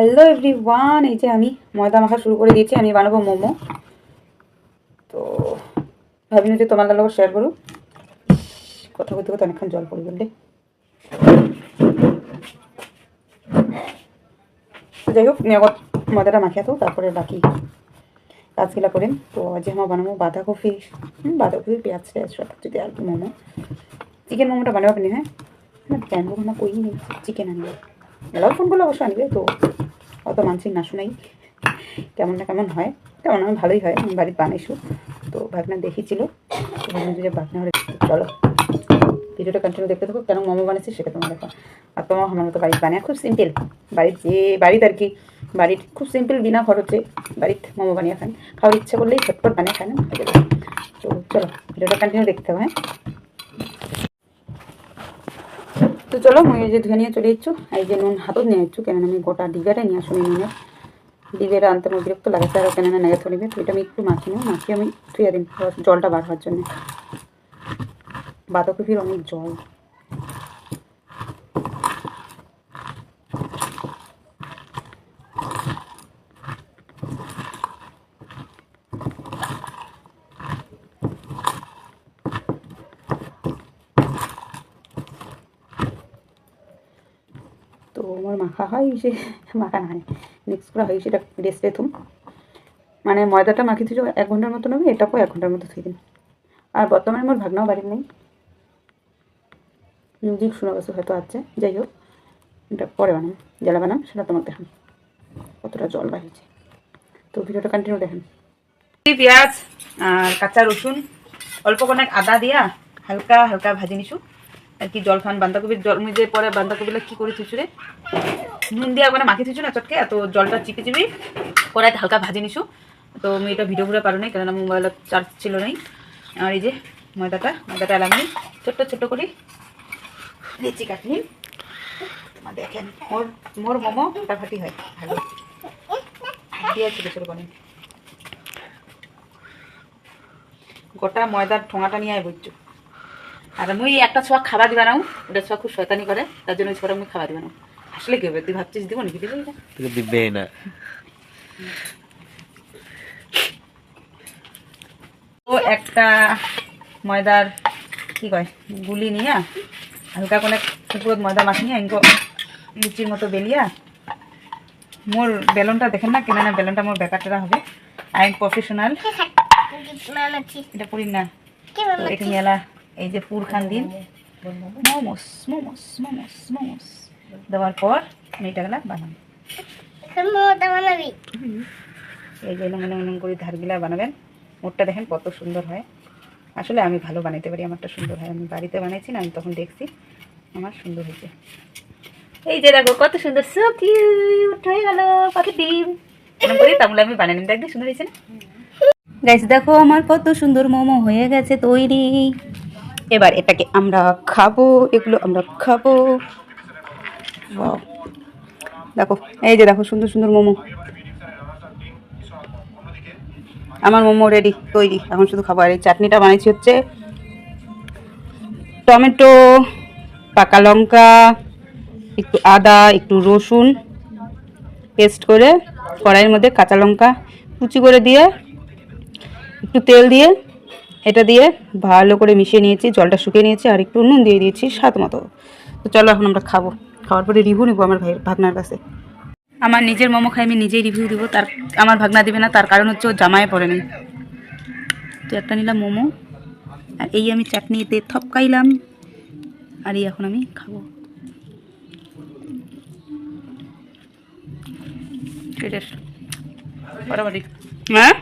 Hello every one এই যে আমি ময়দা মাখা শুরু করে দিয়েছি, আমি বানাবো মোমো। তো ভাবিনি যে তোমার লোক শেয়ার করো কথা বলতে করতে অনেকক্ষণ জল পড়ে গেলে তো যাই হোক ময়দাটা মাখিয়ে তো তারপরে বাকি কাজগুলো করেন তো আজ আমার বানাবো বাঁধাকপি বাঁধাকপি, পেঁয়াজ টেয়াজ সব যদি আর কি মোমো। চিকেন মোমোটা বানাবো আপনি হ্যাঁ? না জানব না কই নেই চিকেন আনবে। ফোন করলে অবশ্যই আনবে, তো অত মানসিক না শোনাই কেমন না কেমন হয় তেমন আমার ভালোই হয়, আমি বাড়িতে বানাইছো তো ভাগনা দেখিয়েছিল যে ভাগনা হলে চলো। ভিডিওটা কন্টিনিউ দেখতে থাকো, কেন মোমো বানিয়েছি সেটা তোমার দেখো। আর তোমার আমার মতো বাড়িতে বানিয়ে খুব সিম্পল বাড়ির যে বাড়িতে আর কি, বাড়ির খুব সিম্পল বিনা খরচে বাড়িতে মোমো বানিয়ে খান। খাওয়ার ইচ্ছা করলেই ঝটপট বানিয়ে খান। তো চলো, ভিডিওটা কন্টিনিউ দেখতে হবে হ্যাঁ তো চলো আমি যে ধুয়ে নিয়ে চলে যাচ্ছ এই যে নুন হাতত নিয়ে যাচ্ছ কেন আমি গোটা ডিবেটা নিয়ে আসুন নুনের ডিবেটা আনতে আমার বিরক্ত লাগাচ্ছে আর কেন না নেয়া থরিবে তো এটা আমি একটু মাখি নেব। মাখিয়ে আমি ধুয়ে দিন জলটা বার হওয়ার জন্য। বাঁধাকপির অনেক জল। তো মাখা হয়, সে মাখা না মিক্স করা হয় সেটা রেস্টে থুম। মানে ময়দাটা মাখি থুই এক ঘণ্টার মতো নেবে এটাকেও এক ঘণ্টার মতো থুই দিন আর বর্তমানে আমার ভাগনাও বাড়ির নেই। মিউজিক শোনা গেছে হয়তো আছে। যাই হোক, এটা পরে বানাম জেলা বানাম, সেটা তোমাকে দেখান কতটা জল বাড়িয়েছে তো ভিডিওটা কন্টিনিউ দেখেন পেঁয়াজ আর কাঁচা রসুন অল্প অনেক আদা দিয়া, হালকা হালকা ভাজি নিছু। আর কি জল খান? বাঁধাকপির জল যে পরে বাঁধাকপিলা কি করে থুচু রে নুন দিয়া মানে মাখি থুচু না চটকে, এত জলটা চিপি চিপি কড়াইতে হালকা ভাজি নিছু। তো আমি এটা ভিডিও করে পারো নাই, কেননা মোবাইলত চার্জ ছিল নাই। আর এই যে ময়দাটা ময়দাটা এলামি ছোট্ট ছোট্ট করে লিচি কাটনি। দেখেন, মোর মোর মোমো ফাটাফাটি হয়, ভালো। ছোটো বানাই গোটা ময়দার ঠোঙাটা নিয়ে আয় বুঝছ আর মুই একটা ছোয়া খাবার দিবা নাও। ওটা ছোয়া খুব শয়তানি করে তার জন্য ওই ছোয়াটা মুই খাবার দিবা নাও। আসলে কি হবে? তুই ভাবছিস দিব নাকি? দিবি তোকে দিবে না। ও একটা ময়দার কি কয় গুলি নিয়া হালকা করে শুকুরত ময়দা মাখিয়ে এনকো লুচির মতো বেলিয়া। মোর বেলনটা দেখেন না কেন না বেলনটা মোর বেকারটা হবে। I am professional. এটা পড়ি না। এটা মেলা এই যে পুর খান দিন মোমোস মোমোস মোমোস মোমোস। দেওয়ার পর আমি এটা গেলা বানাবো। এই যে এরকম এরকম করে ধারগুলা বানাবেন। মোটটা দেখেন কত সুন্দর হয়। আসলে আমি ভালো বানাইতে পারি আমারটা সুন্দর হয়। আমি বাড়িতে বানাইছি না আমি তখন দেখছি আমার সুন্দর হয়েছে। এই যে দেখো কত সুন্দর সো কিউট হয়ে গেল পাখি ডিম। করি তাহলে আমি নিন একদম সুন্দর হয়েছে না? গাইস দেখো আমার কত সুন্দর মোমো হয়ে গেছে তৈরি। এবার এটাকে আমরা খাব, এগুলো আমরা খাব. দেখো, এই যে দেখো, সুন্দর সুন্দর মোমো। আমার মোমো রেডি তৈরি। এখন শুধু খাব। আর এই চাটনিটা বানিয়েছি হচ্ছে টমেটো, পাকা লঙ্কা, একটু আদা, একটু রসুন পেস্ট করে কড়াইয়ের মধ্যে কাঁচা লঙ্কা কুচি করে দিয়ে একটু তেল দিয়ে এটা দিয়ে ভালো করে মিশিয়ে নিয়েছি, জলটা শুকিয়ে নিয়েছি, আর একটু নুন দিয়ে দিয়েছি স্বাদ মতো। তো চলো এখন আমরা খাব। খাওয়ার পরে রিভিউ নিবো আমার ভাই ভাগনার কাছে। আমার নিজের মোমো খাই আমি নিজেই রিভিউ দিব, তার আমার ভাগনা দিবে না, তার কারণ হচ্ছে ও জামায় পড়ে নেই। তো একটা নিলাম মোমো, আর এই আমি চাটনিতে থপকাইলাম, আর এই এখন আমি খাব। কি হ্যাঁ?